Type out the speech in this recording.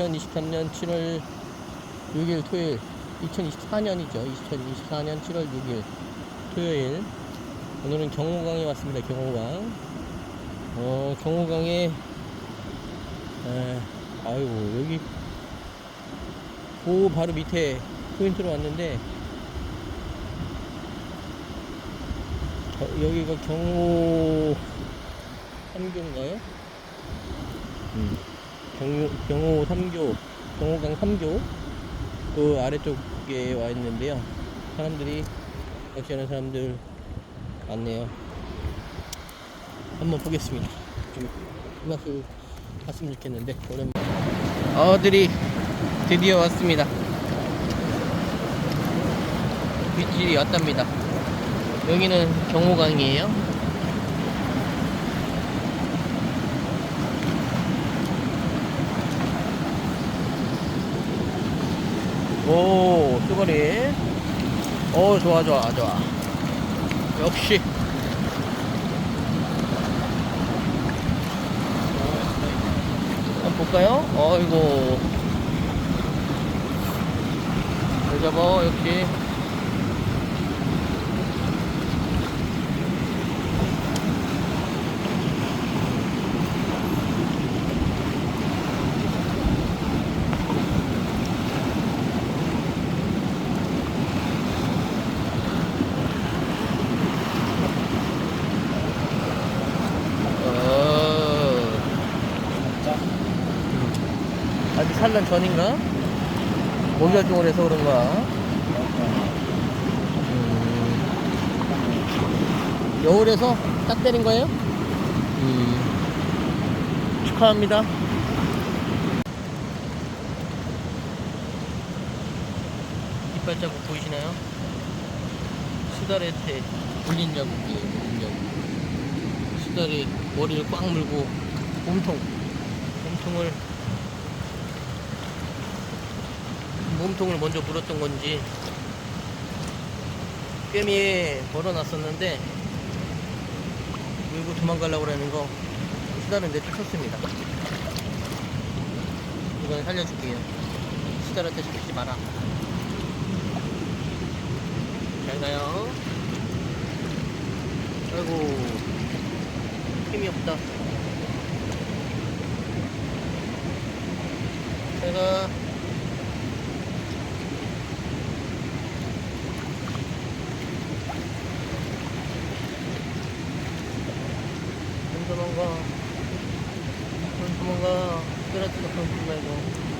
2023년 7월 6일 토요일 2024년이죠 2024년 7월 6일 토요일 오늘은 경호강에 왔습니다 경호강 어 경호강에 에, 아이고 여기 그 바로 밑에 포인트로 왔는데 어, 여기가 경호 3교인가요? 음. 경호, 경호 3교, 경호강 3교 그 아래쪽에 와 있는데요. 사람들이 낚시하는 사람들 많네요. 한번 보겠습니다. 좀 맛을 봤으면 좋겠는데 오랜만에 어들이 드디어 왔습니다. 빗질이 왔답니다. 여기는 경호강이에요. 오, 쏘가리. 오, 좋아, 좋아, 좋아. 역시. 한번 볼까요? 어이고. 잘 잡아, 역시. 아직 산란 전인가? 모기활동을 해서 그런가? 음. 여울에서 딱 때린 거예요? 음. 축하합니다. 이빨 자국 보이시나요? 수달한테 물린 자국이에요, 물린 자국. 수달이 머리를 꽉 물고 몸통 몸통을 몸통을 먼저 물었던 건지 꿰미에 걸어놨었는데 물고 도망가려고 그러는 거 수달은 내쫓았습니다. 이건 살려줄게요. 수달한테 잡히지 마라. 잘 가요. 아이고 힘이 없다. 제가 좀 도망가. 좀 도망가. 쓰러지가 그런 거 말고.